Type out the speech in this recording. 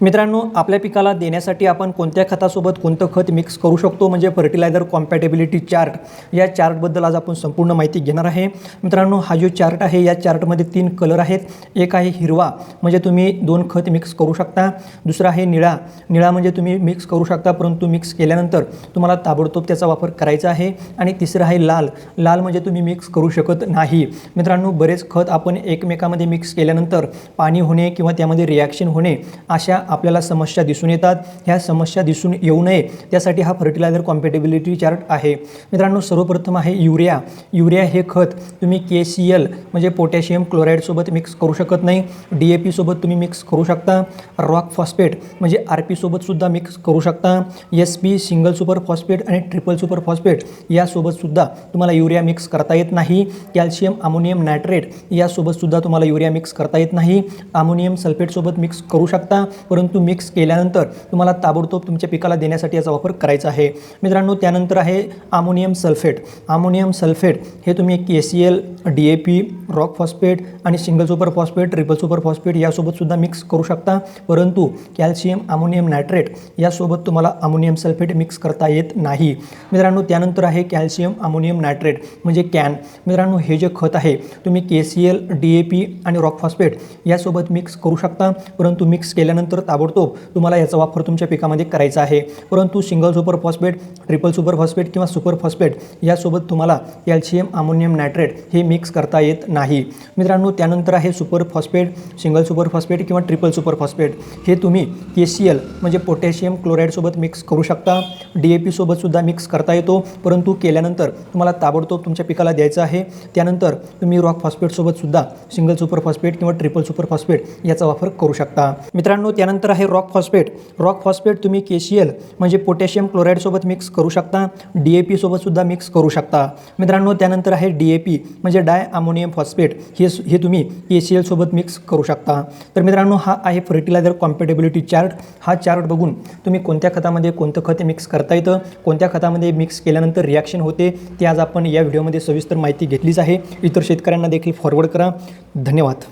मित्रांनो आपल्या पिकाला देण्यासाठी आपण कोणत्या खतासोबत कोणतं खत मिक्स करू शकतो? म्हणजे फर्टिलायझर कॉम्पॅटेबिलिटी चार्ट या चार्टबद्दल आज आपण संपूर्ण माहिती घेणार आहे. मित्रांनो हा जो चार्ट आहे या चार्टमध्ये तीन कलर आहेत. एक आहे हिरवा म्हणजे तुम्ही दोन खत मिक्स करू शकता. दुसरा आहे निळा. निळा म्हणजे तुम्ही मिक्स करू शकता परंतु मिक्स केल्यानंतर तुम्हाला ताबडतोब त्याचा वापर करायचा आहे. आणि तिसरं आहे लाल. लाल म्हणजे तुम्ही मिक्स करू शकत नाही. मित्रांनो बरेच खत आपण एकमेकामध्ये मिक्स केल्यानंतर पाणी होणे किंवा त्यामध्ये रिॲक्शन होणे अशा आपल्याला समस्या दिसून येतात. ह्या समस्या दिसून येऊ नये. त्यासाठी हा फर्टिलायझर कॉम्पॅटेबिलिटी चार्ट आहे. मित्रांनो सर्वप्रथम आहे युरिया. युरिया हे खत तुम्ही के सी एल म्हणजे पोटॅशियम क्लोराईडसोबत मिक्स करू शकत नाही. डी ए पीसोबत तुम्ही मिक्स करू शकता. रॉक फॉस्फेट म्हणजे आर पीसोबतसुद्धा मिक्स करू शकता. S P single super phosphate आणि ट्रिपल सुपर फॉस्फेट यासोबतसुद्धा तुम्हाला युरिया मिक्स करता येत नाही. कॅल्शियम अमोनियम नायट्रेट यासोबतसुद्धा तुम्हाला युरिया मिक्स करता येत नाही. अमोनियम सल्फेटसोबत मिक्स करू शकता. परंतु मिक्स केल्यानंतर तुम्हाला ताबडतोब तुमच्या पिकाला देण्यासाठी याचा वापर करायचा आहे. मित्रांनो त्यानंतर आहे अमोनियम सल्फेट अमोनियम सल्फेट हे तुम्ही K C L D A P rock phosphate आणि single super phosphate triple super phosphate यासोबतसुद्धा mix करू शकता. परंतु कॅल्शियम अमोनियम नायट्रेट यासोबत तुम्हाला अमोनियम सल्फेट मिक्स करता येत नाही. मित्रांनो त्यानंतर आहे कॅल्शियम अमोनियम नायट्रेट म्हणजे कॅन मित्रांनो हे जे खत आहे तुम्ही K C L D A P आणि रॉक फॉस्फेट यासोबत मिक्स करू शकता. परंतु मिक्स केल्यानंतर ताबडतोब तुम्हाला याचा वापर तुमच्या पिकामध्ये करायचा आहे. परंतु single super phosphate triple super phosphate किंवा सुपर फॉस्फेट यासोबत तुम्हाला कॅल्शियम अमोनियम नायट्रेट हे मिक्स करता येत नाही. मित्रांनो त्यानंतर आहे super phosphate single super phosphate किंवा ट्रिपल सुपर फॉस्फेट. हे तुम्ही के सी एल म्हणजे पोटॅशियम क्लोराईडसोबत मिक्स करू शकता. डी ए पीसोबतसुद्धा मिक्स करता येतो. परंतु केल्यानंतर तुम्हाला ताबडतोब तुमच्या पिकाला द्यायचं आहे. त्यानंतर तुम्ही रॉक फॉस्फेटसोबतसुद्धा सिंगल सुपर फॉस्फेट किंवा ट्रिपल सुपर फॉस्फेट याचा वापर करू शकता. मित्रांनो त्यानंतर आहे रॉक फॉस्फेट रॉक फॉस्फेट तुम्ही के सी एल म्हणजे पोटॅशियम क्लोराईडसोबत मिक्स करू शकता. डी ए पीसोबतसुद्धा मिक्स करू शकता. मित्रांनो त्यानंतर आहे डी ए पी म्हणजे डाय अमोनियम फॉस्फेट हे हे तुम्ही के सी एलसोबत मिक्स करू शकता. तर मित्रांनो हा आहे फर्टिलायझर कॉम्पॅटेबिलिटी चार्ट हा चार्ट बघून तुम्ही कोणत्या खतामध्ये कोणतं खत मिक्स करता येतं? कोणत्या खतामध्ये मिक्स केल्यानंतर रिॲक्शन होते? ते आज आपण या व्हिडिओमध्ये सविस्तर माहिती घेतलीच आहे. इतर शेतकऱ्यांना देखील फॉरवर्ड करा. धन्यवाद.